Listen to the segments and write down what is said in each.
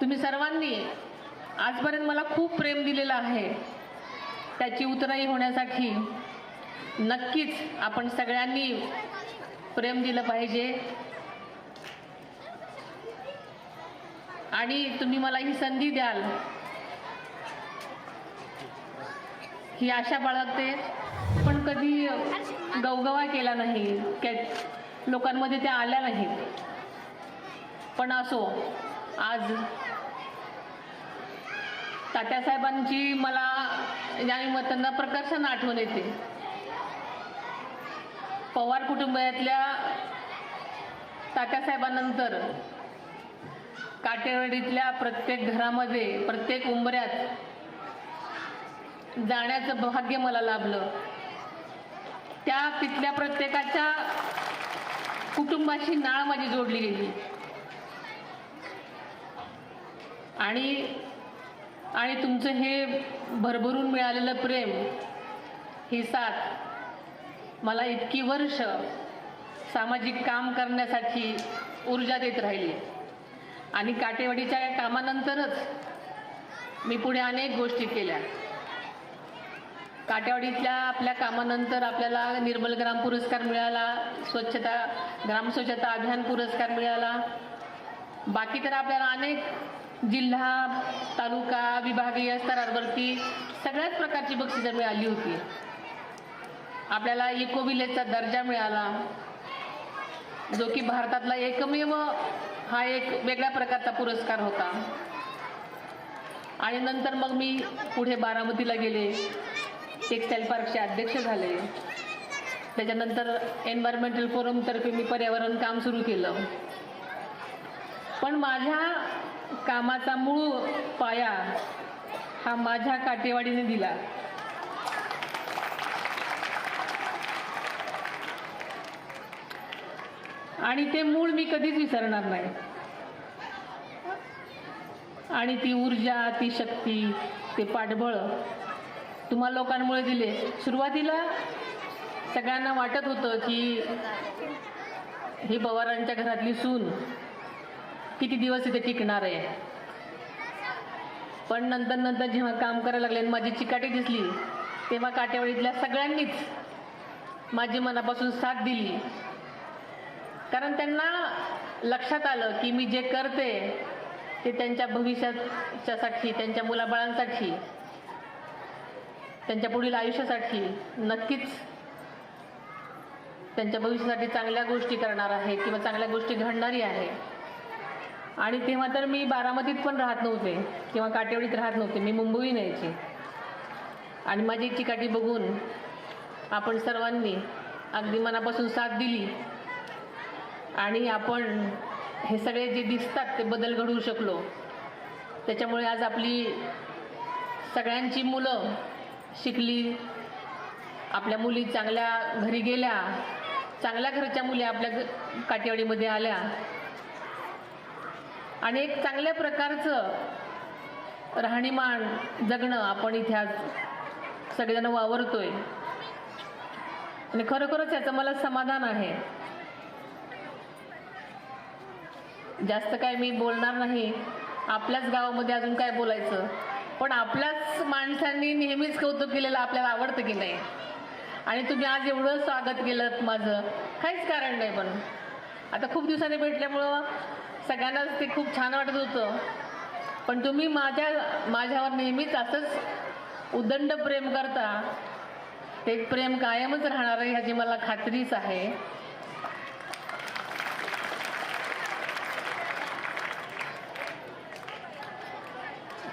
तुम्ही सर्वांनी आजपर्यंत मला खूप प्रेम दिलेलं आहे. त्याची उतराई होण्यासाठी नक्कीच आपण सगळ्यांनी प्रेम दिलं पाहिजे. आणि तुम्ही मला ही संधी द्याल. ही आशा बाळगते. पण कधी गवगवा केला नाही. काय लोकांमध्ये त्या आल्या नाहीत. पण असो आज तात्यासाहेबांची मला या निमित्तानं प्रकर्षण आठवण येते. पवार कुटुंबातल्या तात्यासाहेबांनंतर काटेवाडीतल्या प्रत्येक घरामध्ये प्रत्येक उंबऱ्यात जाण्याचं भाग्य मला लाभलं. त्या तिथल्या प्रत्येकाच्या कुटुंबाशी नाळ माझी जोडली गेली. आणि आणि तुमचं हे भरभरून मिळालेलं प्रेम ही साथ मला इतकी वर्ष सामाजिक काम करण्यासाठी ऊर्जा देत राहिली. आणि काटेवाडीच्या या कामानंतरच मी पुढे अनेक गोष्टी केल्या. काटेवाडीतल्या आपल्या कामानंतर आपल्याला निर्मल ग्राम पुरस्कार मिळाला स्वच्छता ग्राम स्वच्छता अभियान पुरस्कार मिळाला. बाकी तर आपल्याला अनेक जिल्हा तालुका विभागीय स्तरावरती सगळ्याच प्रकारची बक्षिसं मिळाली होती. आपल्याला इको विलेजचा दर्जा मिळाला. जो की भारतातला एकमेव हा एक वेगळ्या प्रकारचा पुरस्कार होता. आणि नंतर मग मी पुढे बारामतीला गेले. टेक्स्टाईल पार्कचे अध्यक्ष झाले. त्याच्यानंतर एन्व्हायरमेंटल फोरमतर्फे मी पर्यावरण काम सुरू केलं. पण माझ्या कामाचा मूळ पाया हा माझ्या काटेवाडीने दिला. आणि ते मूळ मी कधीच विसरणार नाही. आणि ती ऊर्जा ती शक्ती ते पाठबळ तुम्हा लोकांमुळे दिले. सुरुवातीला सगळ्यांना वाटत होतं की ही पवारांच्या घरातली सून किती दिवस इथे टिकणार आहे? पण नंतर नंतर जेव्हा काम करायला लागले आणि माझी चिकाटी दिसली तेव्हा काटेवाडीतल्या सगळ्यांनीच माझी मनापासून साथ दिली. कारण त्यांना लक्षात आलं की मी जे करते ते त्यांच्या भविष्याच्यासाठी त्यांच्या मुलाबाळांसाठी त्यांच्या पुढील आयुष्यासाठी नक्कीच त्यांच्या भविष्यासाठी चांगल्या गोष्टी करणार आहे किंवा चांगल्या गोष्टी घडणारी आहे. आणि तेव्हा तर मी बारामतीत पण राहत नव्हते. किंवा काटेवडीत राहत नव्हते. मी मुंबईहून यायचे आणि माझी चिकाटी बघून आपण सर्वांनी अगदी मनापासून साथ दिली. आणि आपण हे सगळे जे दिसतात ते बदल घडवू शकलो. त्याच्यामुळे आज आपली सगळ्यांची मुलं शिकली. आपल्या मुली चांगल्या घरी गेल्या. चांगल्या घरच्या मुली आपल्या काटेवाडीमध्ये आल्या. आणि एक चांगल्या प्रकारचं राहणीमान जगणं आपण इथे आज सगळेजण वावरतोय. आणि खरोखरच याचं मला समाधान आहे. जास्त काय मी बोलणार नाही. आपल्याच गावामध्ये अजून काय बोलायचं? पण आपल्याच माणसांनी नेहमीच कौतुक केलेलं आपल्याला आवडतं की नाही? आणि तुम्ही आज एवढं स्वागत केलं माझं. काहीच कारण नाही पण. आता खूप दिवसांनी भेटल्यामुळं सगळ्यांनाच ते खूप छान वाटत होतं. पण तुम्ही माझ्या माझ्यावर नेहमीच असंच उदंड प्रेम करता. ते प्रेम कायमच राहणार आहे ह्याची मला खात्रीच आहे.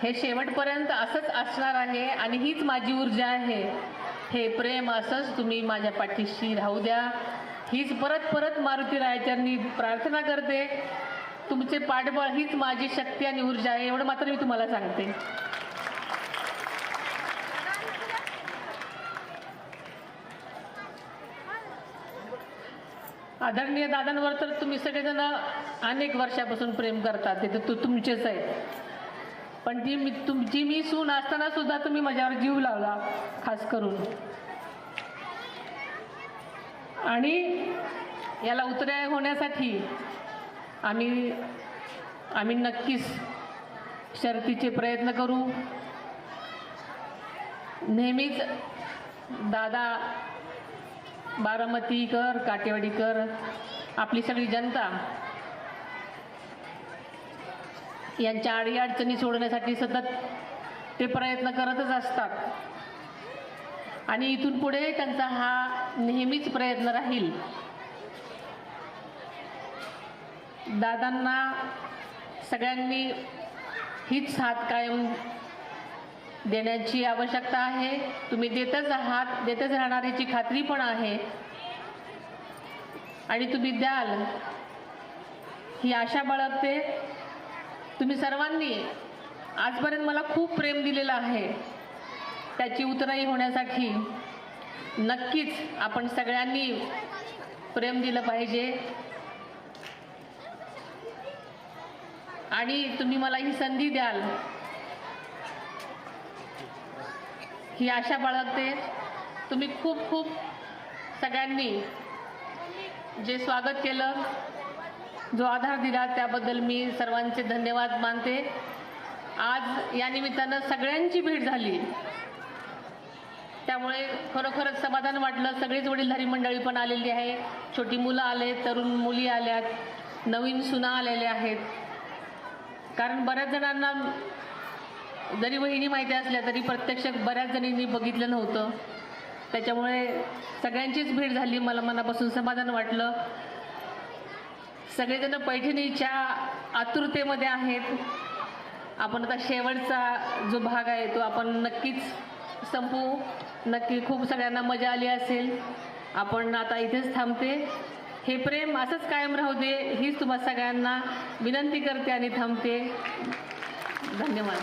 हे शेवटपर्यंत असंच असणार आहे आणि हीच माझी ऊर्जा आहे. हे प्रेम असंच तुम्ही माझ्या पाठीशी राहू द्या. हीच परत परत मारुती रायाच्यांनी प्रार्थना करते. तुमचे पाठबळ हीच माझी शक्ती आणि ऊर्जा आहे एवढं मात्र मी तुम्हाला सांगते. आदरणीय दादांवर तर तुम्ही सगळेजण अनेक वर्षापासून प्रेम करतात ते तर तुमचेच आहेत. पण ती मी तुमची मी सून असताना सुद्धा तुम्ही माझ्यावर जीव लावला खास करून. आणि याला उतराय होण्यासाठी आम्ही आम्ही नक्कीच शर्तीचे प्रयत्न करू. नेहमीच दादा बारामतीकर काटेवाडीकर आपली सगळी जनता यांच्या अडीअडचणी सोडण्यासाठी सतत ते प्रयत्न करतच असतात. आणि इथून पुढे त्यांचा हा नेहमीच प्रयत्न राहील. दादांना सगळ्यांनी हीच साथ कायम देण्याची आवश्यकता आहे. तुम्ही देतच आहात देतच राहणार याची खात्री पण आहे. आणि तुम्ही द्याल. ही आशा बाळगते. तुम्ही सर्वांनी आजपर्यंत मला खूप प्रेम दिलेलं आहे. त्याची उतराई होण्यासाठी नक्कीच आपण सगळ्यांनी प्रेम दिलं पाहिजे. आणि तुम्ही मला ही संधी द्याल. ही आशा बाळगते. तुम्ही खूप खूप सगळ्यांनी जे स्वागत केलं जो आधार दिला त्याबद्दल मी सर्वांचे धन्यवाद मानते. आज या निमित्तानं सगळ्यांची भेट झाली. त्यामुळे खरोखरच समाधान वाटलं. सगळीच वडीलधारी मंडळी पण आलेली आहे. छोटी मुलं आले तरुण मुली आल्यात नवीन सुना आलेल्या आहेत. कारण बऱ्याच जणांना जरी वहिनी माहिती असल्या तरी प्रत्यक्ष बऱ्याच जणींनी बघितलं नव्हतं. त्याच्यामुळे सगळ्यांचीच भेट झाली. मला मनापासून समाधान वाटलं. सगळेजण पैठणीच्या आतुरतेमध्ये आहेत. आपण आता शेवटचा जो भाग आहे तो आपण नक्कीच संपू. नक्की खूप सगळ्यांना मजा आली असेल. आपण आता इथेच थांबते. हे प्रेम असंच कायम राहू दे हीच तुम्हा सगळ्यांना विनंती करते आणि थांबते. धन्यवाद.